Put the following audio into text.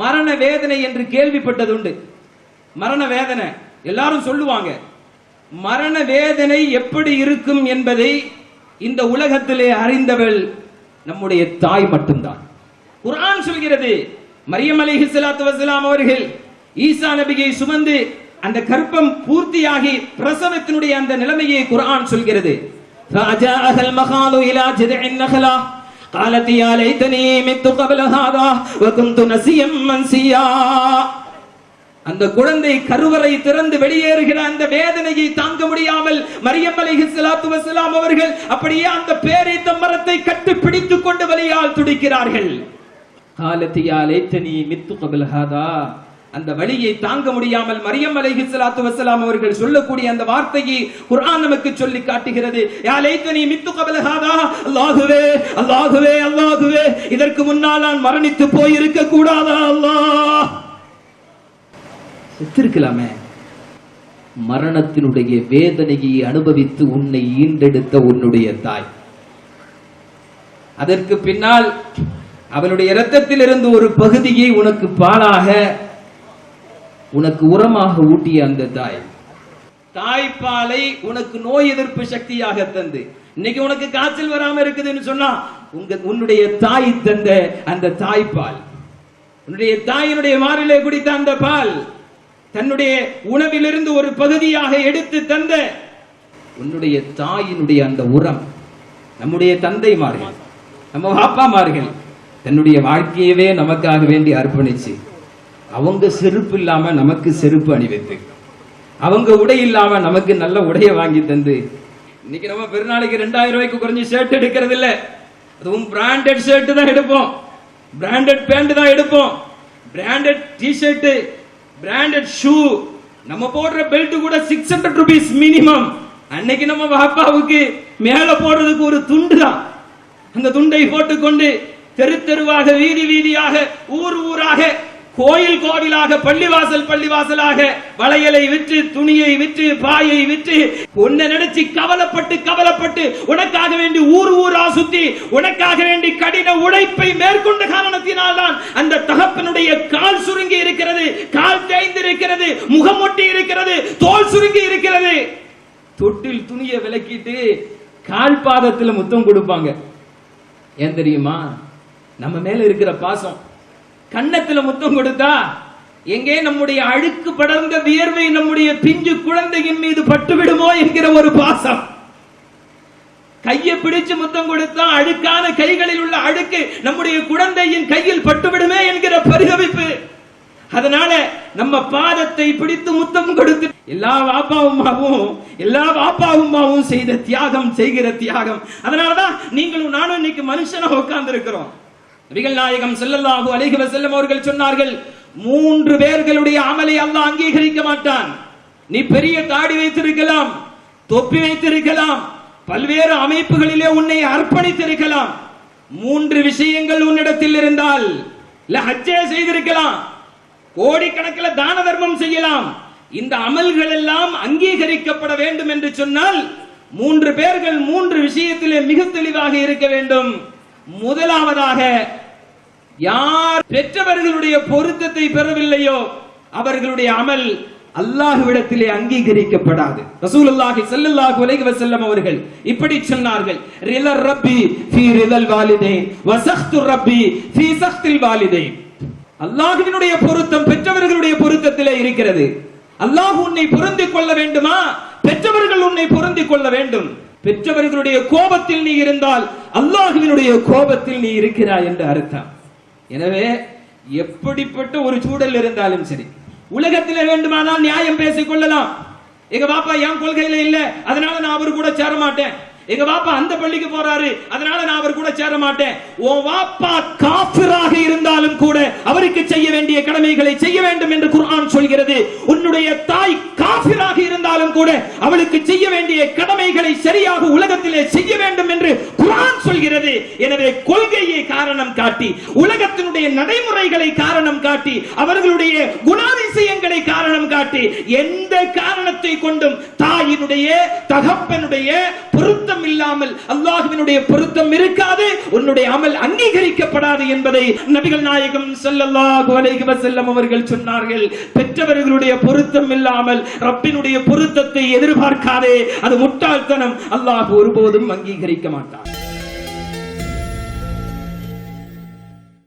மரண வேதனை என்று கேள்விப்பட்டது உண்டு மரண வேதனை. எல்லாரும் சொல்லுவாங்க. மரண வேதனை எப்படி இருக்கும் என்பதை இந்த உலகத்திலே அறிந்தவள் நம்முடைய தாய் மட்டும்தான். குரான் சொல்கிறது மரியம் அலிஹி சலாத்து வசலாம் அவர்கள் ஈசா நபியை சுமந்து அந்த கர்ப்பம் பூர்த்தியாகி பிரசவத்தினுடைய அந்த நிலைமையை குரான் சொல்கிறது. ராஜா அகல் மகாலு இலா ஜிதஇன் நகலா قالت يا ليتني مت قبل هذا وكنت نسيا منسيا அந்த குழந்தை கருவறை திறந்து வெளியேறுகிற அந்த வேதனையை தாங்க முடியாமல் மரியம் அலைஹி ஸலாத்து வஸலாம் அவர்கள் அப்படியே அந்த பேரீத்த மரத்தை கட்டி பிடித்துக் கொண்டு வலியால் துடிக்கிறார்கள் காலத்தி யா லைத்தனி மித்து கபில் ஹாதா அந்த வழியை தாங்க முடியாமல் மரியம் அலைஹி சலாத்து வசலாம் அவர்கள் சொல்லக்கூடிய அந்த வார்த்தையை குர்ஆன் நமக்கு சொல்லி காட்டுகிறது. யா லைத்தனி மித்து கபல ஹாதா. அல்லாஹுவே அல்லாஹுவே அல்லாஹுவே இதற்கு முன்னால் நான் மரணித்து போயிருக்க கூடாதா அல்லாஹ்? செத்திருக்கலாமே. மரணத்தினுடைய வேதனையை அனுபவித்து உன்னை ஈண்டெடுத்த உன்னுடைய தாய். அதற்கு பின்னால் அவளுடைய இரத்தத்திலிருந்து ஒரு பகுதியை உனக்கு பாலாக உனக்கு உரமாக ஊட்டிய அந்த தாய். தாய்ப்பாலை உனக்கு நோய் எதிர்ப்பு சக்தியாக தந்து. இன்னைக்கு உனக்கு காய்ச்சல் வராம இருக்குதுன்னு சொன்னா உங்க உன்னுடைய தாய் தந்த அந்த தாய்ப்பால். உன்னுடைய தாயினுடைய மாறிலே குடித்த அந்த பால் தன்னுடைய உணவிலிருந்து ஒரு பகுதியாக எடுத்து தந்த உன்னுடைய தாயினுடைய அந்த உரம் நம்முடைய தந்தைமார்கள் நம்ம அப்பாமார்கள் தன்னுடைய வாழ்க்கையவே நமக்காக வேண்டி அர்ப்பணிச்சு. அவங்க செருப்பு இல்லாம நமக்கு செருப்பு அணிவித்து அவங்க உடை இல்லாம நமக்கு நல்ல உடைய வாங்கி தந்து. இன்னைக்கு நம்ம பெருநாளைக்கு ரெண்டாயிரம் ரூபாய்க்கு குறைஞ்சி ஷர்ட் எடுக்கிறது இல்ல அதுவும் பிராண்டட் ஷர்ட் தான் எடுப்போம். பிராண்டட் பேண்ட் தான் எடுப்போம். பிராண்டட் டிஷர்ட்டு பிராண்டட் ஷூ நம்ம போடுற பெல்ட் கூட சிக்ஸ் ஹண்ட்ரட் ருபீஸ் மினிமம் அன்னைக்கு நம்ம பாப்பாவுக்கு மேல போடுறதுக்கு ஒரு துண்டு தான். அந்த துண்டை போட்டுக்கொண்டு தெரு தெருவாக வீதி வீதியாக ஊர் ஊராக கோயில் கோவிலாக பள்ளிவாசல் பள்ளிவாசலாக வளையலை விற்று துணியை விற்று பாயை விற்று உன்னை நினைச்சு கவலைப்பட்டு கவலைப்பட்டு உனக்காக வேண்டி ஊர் ஊரா சுத்தி உனக்காக வேண்டி கடின உழைப்பை மேற்கொண்ட காரணத்தினால் தான் அந்த தகப்பனுடைய கால் சுருங்கி இருக்கிறது கால் தேய்ந்து இருக்கிறது முகமொட்டி இருக்கிறது தோல் சுருங்கி இருக்கிறது. தொட்டில் துணியை விலக்கிட்டு கால் பாதத்துல முத்தம் கொடுப்பாங்க. ஏன் தெரியுமா? நம்ம மேல இருக்கிற பாசம் கன்னத்துல முத்தம் கொடுத்தா எங்கே நம்முடைய அழுக்கு படர்ந்த வியர்வை நம்முடைய பிஞ்சு குழந்தையின் மீது பட்டுவிடுமோ என்கிற ஒரு பாசம். கையை பிடிச்சு முத்தம் கொடுத்தா அழுக்கான கைகளில் உள்ள அழுக்கு நம்முடைய குழந்தையின் கையில் பட்டுவிடுமே என்கிற பரிதவிப்பு அதனால நம்ம பாதத்தை பிடித்து முத்தம் கொடுத்து எல்லா வாப்பாவுமாவும் எல்லா வாப்பாவுமாவும் செய்த தியாகம் செய்கிற தியாகம். அதனாலதான் நீங்களும் நானும் இன்னைக்கு மனுஷனா உட்கார்ந்து இருக்கிறோம் நபிகள் நாயகம் செல்லல்லாஹு அலைஹி வஸல்லம் அவர்கள் சொன்னார்கள் மூன்று பேர்களுடைய அமலை அல்லாஹ் அங்கீகரிக்க மாட்டான். நீ பெரிய தாடி வைத்திருக்கலாம் தொப்பி வைத்திருக்கலாம் பல்வேறு அமைப்புகளிலே உன்னை அர்ப்பணித்திருக்கலாம். மூன்று விஷயங்கள் உன்னிடத்தில் இருந்தால் இல்ல ஹஜ்ஜே செய்திருக்கலாம். கோடிக்கணக்கில் தான தர்மம் செய்யலாம். இந்த அமல்கள் எல்லாம் அங்கீகரிக்கப்பட வேண்டும் என்று சொன்னால் மூன்று பேர்கள் மூன்று விஷயத்திலே மிக தெளிவாக இருக்க வேண்டும். முதலாவதாக யார் பெற்றவர்களுடைய பொருத்தத்தை பெறவில்லையோ அவர்களுடைய அமல் அல்லாஹ்விடத்திலே அங்கீகரிக்கப்படாது. ரசூலுல்லாஹி ஸல்லல்லாஹு அலைஹி வஸல்லம் அவர்கள் இப்படி சொன்னார்கள் ரிலர் ரப்பி ஃபீ ரிதல் வாலிதைன் வசக்து ரப்பி ஃபீ சக்தில் வாலிதைன் அல்லாஹ்வினுடைய பொருத்தம் பெற்றவர்களுடைய பொருத்தத்திலே இருக்கிறது. அல்லாஹ் உன்னை பொருந்திக் கொள்ள வேண்டுமா? பெற்றவர்கள் உன்னை பொருந்திக் கொள்ள வேண்டும். பெற்றவர்களுடைய கோபத்தில் நீ இருந்தால் அல்லாஹுவினுடைய கோபத்தில் நீ இருக்கிறாய் என்று அர்த்தம். எனவே எப்படிப்பட்ட ஒரு சூழல் இருந்தாலும் சரி உலகத்தில் வேண்டுமானால் நியாயம் பேசிக் கொள்ளலாம். எங்க பாப்பா என் கொள்கையில இல்ல அதனால நான் அவர் கூட சேர மாட்டேன். எங்க பாப்பா அந்த பள்ளிக்கு போறாரு அதனால நான் அவர் கூட சேர மாட்டேன். உன் வாப்பா காபிராக இருந்தாலும் கூட அவருக்கு செய்ய வேண்டிய கடமைகளை செய்ய வேண்டும் என்று குர்ஆன் சொல்கிறது. உன்னுடைய தாய் காபிராக இருந்தாலும் கூட அவளுக்கு செய்ய வேண்டிய கடமைகளை சரியாக உலகத்திலே செய்ய வேண்டும் என்று குரான் சொல்கிறது. எனவே கொள்கையை காரணம் காட்டி உலகத்தினுடைய நடைமுறைகளை காரணம் காட்டி அவர்களுடைய குணாதிசயங்களை காரணம் காட்டி எந்த காரணத்தை கொண்டும் தாயினுடைய தகப்பனுடைய பொருத்தம் இல்லாமல் அல்லாஹுவினுடைய பொருத்தம் இருக்காது உன்னுடைய அமல் அங்கீகரிக்கப்படாது என்பதை நபிகள் நாயகம் செல்லல்லாஹு அலைஹி வஸல்லம் அவர்கள் சொன்னார்கள். பெற்றவர்களுடைய பொருத்தம் இல்லாமல் ரப்பினுடைய பொருத்தத்தை எதிர்பார்க்காதே. அது முட்டாள்தனம். அல்லாஹ் ஒருபோதும் அங்கீகரிக்க மாட்டார்